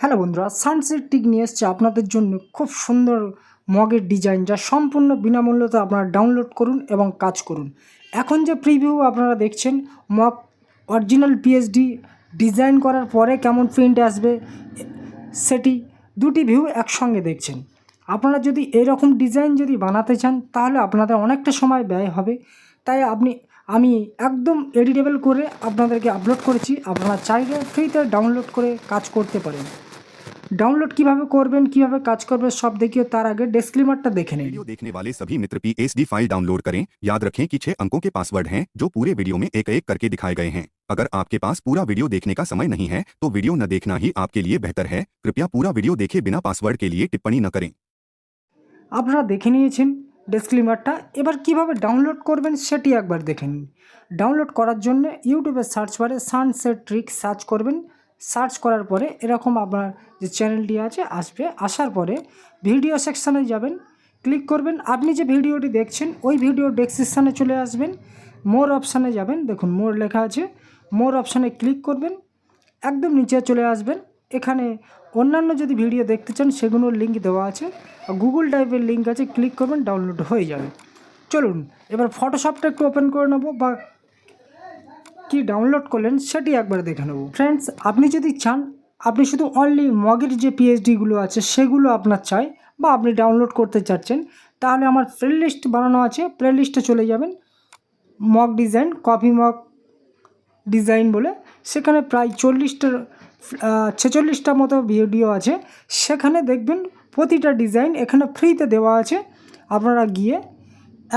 Hello বন্ধুরা sunset tick নিয়ে এসছে আপনাদের জন্য খুব সুন্দর মগের ডিজাইন যা সম্পূর্ণ বিনামূল্যতে আপনারা ডাউনলোড করুন এবং কাজ করুন। এখন যে প্রিভিউ আপনারা দেখছেন, মগ অরিজিনাল পিএইচডি ডিজাইন করার পরে কেমন প্রিন্ট আসবে, সেটি দুটি ভিউ একসঙ্গে দেখছেন। আপনারা যদি এরকম ডিজাইন যদি বানাতে চান, তাহলে আপনাদের অনেকটা সময় ব্যয় হবে। তাই আপনি, আমি একদম এডিটেবল করে আপনাদেরকে আপলোড করেছি। আপনারা চাইলে ফ্রিতে ডাউনলোড করে কাজ করতে পারেন। ডাউনলোড কিভাবে করবেন কিভাবে কাজ করবেন সব দেখিয়ে তার আগে ডিসক্লেমারটা দেখে নিন वीडियो देखने वाले सभी मित्र पी फाइल डाउनलोड करें याद रखें कि छह अंकों के पासवर्ड हैं जो पूरे वीडियो में एक एक करके दिखाए गए हैं अगर आपके पास पूरा वीडियो देखने का समय नहीं है तो वीडियो न देखना ही आपके लिए बेहतर है कृपया पूरा वीडियो देखे बिना पासवर्ड के लिए टिप्पणी न करें আপনারা দেখে নিয়েছেন ডিসক্লেমারটা এবার কিভাবে ডাউনলোড করবেন সেটি একবার দেখে নিন ডাউনলোড করার জন্য ইউটিউবের সার্চ বারে সানসেট ট্রিক সার্চ করবেন সার্চ করার পরে এরকম আপনার যে চ্যানেলটি আছে, আসবে। আসার পরে ভিডিও সেকশানে যাবেন ক্লিক করবেন। আপনি যে ভিডিওটি দেখছেন, ওই ভিডিও ডেসক্রিপশানে চলে আসবেন। মোর অপশানে যাবেন। দেখুন মোর লেখা আছে। মোর অপশানে ক্লিক করবেন। একদম নিচে চলে আসবেন। এখানে অন্যান্য যদি ভিডিও দেখতে চান, সেগুলোর লিঙ্ক দেওয়া আছে। গুগল ড্রাইভের লিঙ্ক আছে ক্লিক করবেন ডাউনলোড হয়ে যাবে। চলুন, এবার ফটোশপটা একটু ওপেন করে নেব বা কি ডাউনলোড করলেন সেটি একবার দেখে নেব। ফ্রেন্ডস আপনি যদি চান, আপনি শুধু অনলি মগের যে পিএইচডিগুলো আছে সেগুলো আপনার চাই বা আপনি ডাউনলোড করতে চাচ্ছেন, তাহলে আমার প্লে লিস্ট বানানো আছে। প্লে লিস্টে চলে যাবেন mug design copy mug design বলে। সেখানে প্রায় চল্লিশটার ছেচল্লিশটা মতো ভিডিও আছে। সেখানে দেখবেন প্রতিটা ডিজাইন এখানে ফ্রিতে দেওয়া আছে। আপনারা গিয়ে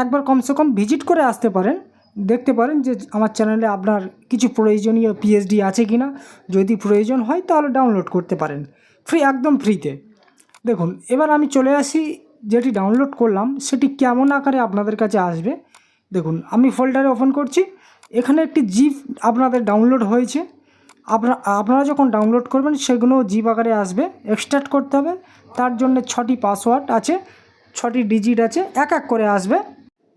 একবার কমসে কম ভিজিট করে আসতে পারেন। দেখতে পারেন যে আমার চ্যানেলে আপনার কিছু প্রয়োজনীয় পিএইচডি আছে কি না। যদি প্রয়োজন হয় তাহলে ডাউনলোড করতে পারেন। ফ্রি একদম ফ্রিতে দেখুন, এবার আমি চলে আসি, যেটি ডাউনলোড করলাম, সেটি কেমন আকারে আপনাদের কাছে আসবে। দেখুন, আমি ফোল্ডারে ওপেন করছি। এখানে একটি জিপ আপনাদের ডাউনলোড হয়েছে। আপনারা আপনারা যখন ডাউনলোড করবেন, সেগুলো জিপ আকারে আসবে। এক্সট্রাক্ট করতে হবে। তার জন্য ছটি পাসওয়ার্ড আছে, ছটি ডিজিট আছে, এক এক করে আসবে।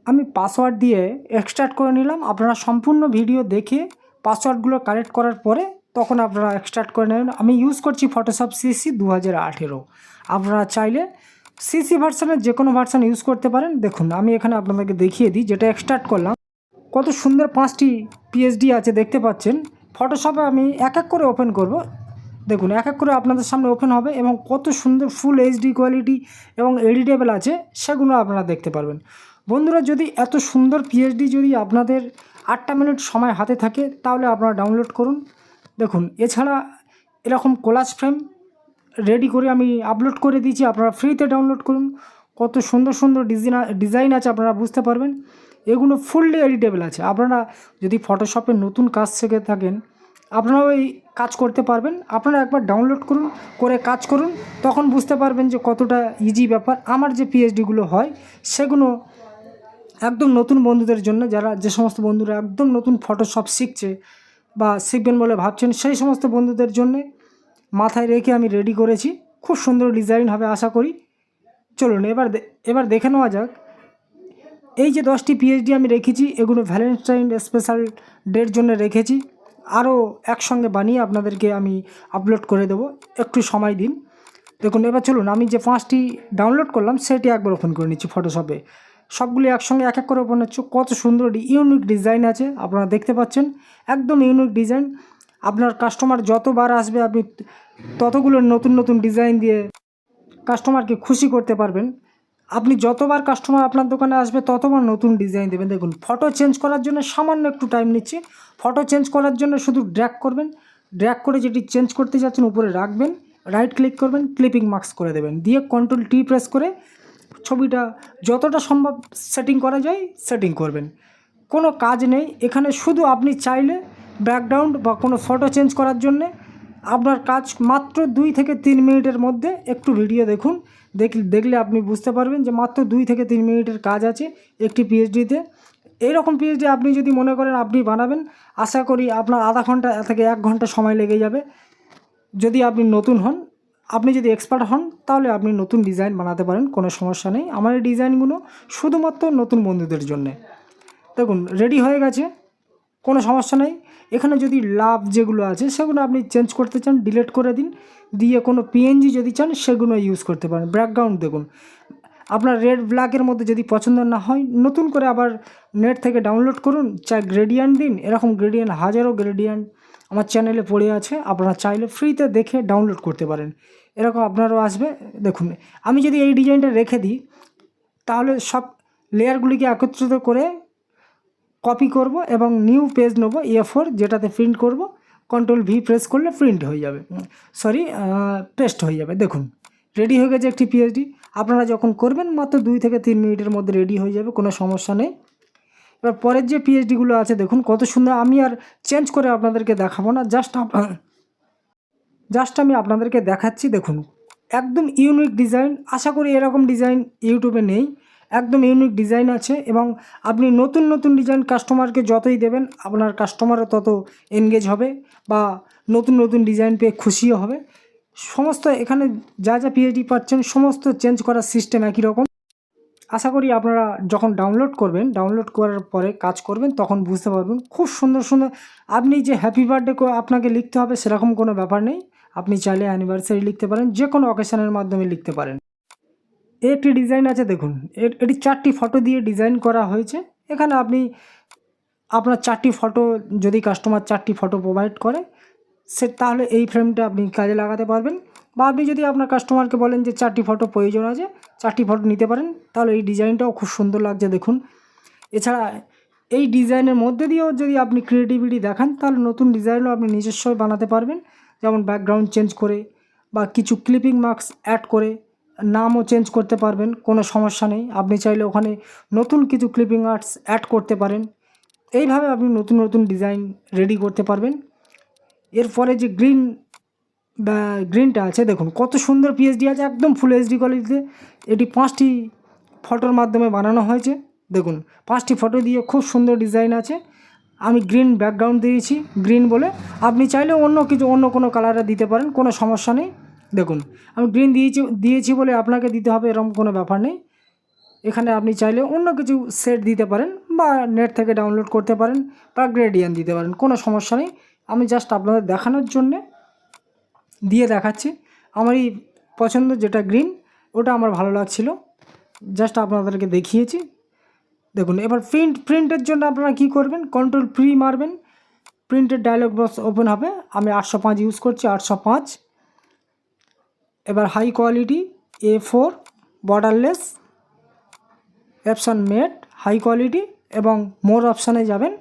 আমি পাসওয়ার্ড দিয়ে এক্সট্রাক্ট করে নিলাম। আপনারা সম্পূর্ণ ভিডিও দেখে পাসওয়ার্ডগুলো কালেক্ট করার পরে তখন আপনারা এক্সট্রাক্ট করে নেবেন। আমি ইউজ করছি ফটোশপ সিসি দু হাজার আঠেরো। আপনারা চাইলে সিসি ভার্সানের যে কোনো ভার্সান ইউজ করতে পারেন। দেখুন, আমি এখানে আপনাদেরকে দেখিয়ে দিই, যেটা এক্সট্রাক্ট করলাম। কত সুন্দর পাঁচটি পিএইচডি আছে দেখতে পাচ্ছেন। ফটোশপে আমি এক এক করে ওপেন করব। দেখুন, এক এক করে আপনাদের সামনে ওপেন হবে এবং কত সুন্দর ফুল এইচডি কোয়ালিটি এবং এডিটেবল আছে, সেগুলো আপনারা দেখতে পারবেন। বন্ধুরা, যদি এত সুন্দর পিএইচডি যদি আপনাদের আটটা মিনিট সময় হাতে থাকে, তাহলে আপনারা ডাউনলোড করুন। দেখুন, এছাড়া এরকম কোলাজ ফ্রেম রেডি করে আমি আপলোড করে দিয়েছি, আপনারা ফ্রিতে ডাউনলোড করুন। কত সুন্দর সুন্দর ডিজাইন ডিজাইন আছে, আপনারা বুঝতে পারবেন। এগুলো ফুললি এডিটেবল আছে। আপনারা যদি ফটোশপে নতুন কাজ শিখে থাকেন আপনারা ওই কাজ করতে পারবেন। আপনারা একবার ডাউনলোড করুন, করে কাজ করুন, তখন বুঝতে পারবেন যে কতটা ইজি ব্যাপার। আমার যে পিএইচডিগুলো হয়, সেগুলো একদম নতুন বন্ধুদের জন্য যারা যে সমস্ত বন্ধুরা একদম নতুন ফটোশপ শিখছে বা শিখবেন বলে ভাবছেন, সেই সমস্ত বন্ধুদের জন্যে মাথায় রেখে আমি রেডি করেছি। খুব সুন্দর ডিজাইন হবে আশা করি। চলুন, এবার এবার দেখে নেওয়া যাক। এই যে দশটি পিএইচডি আমি রেখেছি, এগুলো ভ্যালেন্টাইন স্পেশাল ডের জন্য রেখেছি। আরও একসঙ্গে বানিয়ে আপনাদেরকে আমি আপলোড করে দেবো। একটু সময় দিন। দেখুন, এবার চলুন, আমি যে পাঁচটি ডাউনলোড করলাম, সেটি একবার ওপেন করে নিচ্ছি ফটোশপে সবগুলি একসঙ্গে এক এক করে ওপেন হচ্ছে। কত সুন্দর ইউনিক ডিজাইন আছে, আপনারা দেখতে পাচ্ছেন। একদম ইউনিক ডিজাইন আপনার কাস্টমার যতবার আসবে, আপনি ততগুলো নতুন নতুন ডিজাইন দিয়ে কাস্টমারকে খুশি করতে পারবেন। আপনি যতবার কাস্টমার আপনার দোকানে আসবে, ততবার নতুন ডিজাইন দেবেন। দেখুন ফটো চেঞ্জ করার জন্য সামান্য একটু টাইম নিচ্ছে। ফটো চেঞ্জ করার জন্য শুধু ড্র্যাক করবেন। ড্র্যাক করে যেটি চেঞ্জ করতে যাচ্ছেন, উপরে রাখবেন। রাইট ক্লিক করবেন ক্লিপিং মার্কস করে দেবেন। দিয়ে কন্ট্রোল টি প্রেস করে ছবিটা যতটা সম্ভব সেটিং করা যায় সেটিং করবেন। কোনো কাজ নেই, এখানে শুধু আপনি চাইলে ব্যাকগ্রাউন্ড বা কোনো ফটো চেঞ্জ করার জন্যে আপনার কাজ মাত্র দুই থেকে তিন মিনিটের মধ্যে একটু ভিডিও দেখুন। দেখ, দেখলে আপনি বুঝতে পারবেন যে মাত্র দুই থেকে তিন মিনিটের কাজ আছে একটি পিএইচডিতে এইরকম পিএইচডি আপনি যদি মনে করেন আপনি বানাবেন, আশা করি আপনার আধা ঘণ্টা থেকে এক ঘণ্টা সময় লেগে যাবে। যদি আপনি নতুন হন আপনি যদি এক্সপার্ট হন, তাহলে আপনি নতুন ডিজাইন বানাতে পারেন, কোনো সমস্যা নেই। আমার এই ডিজাইনগুলো শুধুমাত্র নতুন বন্ধুদের জন্যে। দেখুন রেডি হয়ে গেছে, কোনো সমস্যা নেই। এখানে যদি লাভ যেগুলো আছে, সেগুলো আপনি চেঞ্জ করতে চান ডিলিট করে দিন। দিয়ে কোনো পিএনজি যদি চান, সেগুলো ইউজ করতে পারেন। ব্যাকগ্রাউন্ড দেখুন, আপনার রেড ব্ল্যাকের মধ্যে যদি পছন্দ না হয়, নতুন করে আবার নেট থেকে ডাউনলোড করুন চাই গ্রেডিয়ান্ট দিন। এরকম গ্রেডিয়ান হাজারো গ্রেডিয়ান্ট আমার চ্যানেলে পড়ে আছে, আপনারা চাইলে ফ্রিতে দেখে ডাউনলোড করতে পারেন। এরকম আপনারও আসবে, দেখুন। আমি যদি এই ডিজাইনটা রেখে দিই, তাহলে সব লেয়ারগুলিকে একত্রিত করে কপি করব এবং নিউ পেজ নেব এ যেটাতে প্রিন্ট করব। কন্ট্রোল ভি প্রেস করলে প্রিন্ট হয়ে যাবে। সরি পেস্ট হয়ে যাবে। দেখুন রেডি হয়ে গেছে একটি পিএইচডি আপনারা যখন করবেন, মাত্র দুই থেকে তিন মিনিটের মধ্যে রেডি হয়ে যাবে, কোনো সমস্যা নেই। এবার পরের যে পিএইচডিগুলো আছে, দেখুন কত সুন্দর। আমি আর চেঞ্জ করে আপনাদেরকে দেখাবো না জাস্ট জাস্ট আমি আপনাদেরকে দেখাচ্ছি, দেখুন। একদম ইউনিক ডিজাইন আশা করি এরকম ডিজাইন ইউটিউবে নেই। একদম ইউনিক ডিজাইন আছে এবং আপনি নতুন নতুন ডিজাইন কাস্টমারকে যতই দেবেন, আপনার কাস্টমারও তত এনগেজ হবে বা নতুন নতুন ডিজাইন পেয়ে খুশিও হবে। সমস্ত এখানে যা যা পিএইচডি পাচ্ছেন, সমস্ত চেঞ্জ করার সিস্টেম একই রকম। আশা করি আপনারা যখন ডাউনলোড করবেন ডাউনলোড করার পরে কাজ করবেন, তখন বুঝতে পারবেন খুব সুন্দর সুন্দর আপনি যে হ্যাপি বার্থডে আপনাকে লিখতে হবে সেরকম কোনো ব্যাপার নেই। আপনি চাইলে অ্যানিভার্সারি লিখতে পারেন যে কোনো অকেশনের মাধ্যমে লিখতে পারেন। একটি ডিজাইন আছে দেখুন এটি চারটি ফটো দিয়ে ডিজাইন করা হয়েছে। এখানে আপনি আপনার চারটি ফটো যদি কাস্টমার চারটি ফটো প্রোভাইড করে, সে তাহলে এই ফ্রেমটা আপনি কাজে লাগাতে পারবেন। বা আপনি যদি আপনার কাস্টমারকে বলেন যে চারটি ফটো প্রয়োজন আছে, চারটি ফটো নিতে পারেন, তাহলে এই ডিজাইনটাও খুব সুন্দর লাগছে দেখুন। এছাড়া এই ডিজাইনের মধ্যে দিয়েও যদি আপনি ক্রিয়েটিভিটি দেখান, তাহলে নতুন ডিজাইনও আপনি নিজস্ব বানাতে পারবেন। যেমন ব্যাকগ্রাউন্ড চেঞ্জ করে বা কিছু ক্লিপিং মার্কস অ্যাড করে নামও চেঞ্জ করতে পারবেন, কোনো সমস্যা নেই। আপনি চাইলে ওখানে নতুন কিছু ক্লিপিং আর্টস অ্যাড করতে পারেন। এইভাবে আপনি নতুন নতুন ডিজাইন রেডি করতে পারবেন। এরপরে যে গ্রিন বা গ্রিনটা আছে, দেখুন, কত সুন্দর পিএইচডি আছে, একদম ফুল এইচডি কোয়ালিটিতে এটি পাঁচটি ফটোর মাধ্যমে বানানো হয়েছে, দেখুন, পাঁচটি ফটো দিয়ে খুব সুন্দর ডিজাইন আছে। আমি গ্রিন ব্যাকগ্রাউন্ড দিয়েছি, গ্রিন বলে। আপনি চাইলে অন্য কিছু, অন্য কোনো কালারে দিতে পারেন, কোনো সমস্যা নেই, দেখুন। আমি গ্রিন দিয়েছি দিয়েছি বলে আপনাকে দিতে হবে, এরকম কোনো ব্যাপার নেই। এখানে আপনি চাইলে অন্য কিছু সেট দিতে পারেন, বা নেট থেকে ডাউনলোড করতে পারেন, বা গ্রেডিয়ান দিতে পারেন, কোনো সমস্যা নেই। আমি জাস্ট আপনাদের দেখানোর জন্যে দিয়ে দেখাচ্ছি। আমারই পছন্দ যেটা গ্রিন ওটা আমার ভালো লাগছিল। জাস্ট আপনাদেরকে দেখিয়েছি। দেখুন, এবার প্রিন্ট প্রিন্টের জন্য আপনারা কী করবেন? কন্ট্রোল প্রি মারবেন। প্রিন্টের ডায়লগ বক্স ওপেন হবে। আমি আটশো পাঁচ ইউজ করছি, আটশো পাঁচ। এবার high quality A four borderless option made high quality এবং মোর অপশানে যাবেন।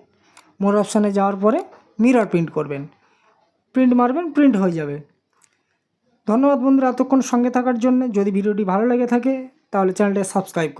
মোর অপশানে যাওয়ার পরে মিরর প্রিন্ট করবেন। প্রিন্ট মারবেন প্রিন্ট হয়ে যাবে। ধন্যবাদ বন্ধুরা এতক্ষণ সঙ্গে থাকার জন্য। যদি ভিডিওটি ভালো লেগে থাকে তাহলে চ্যানেলটা সাবস্ক্রাইব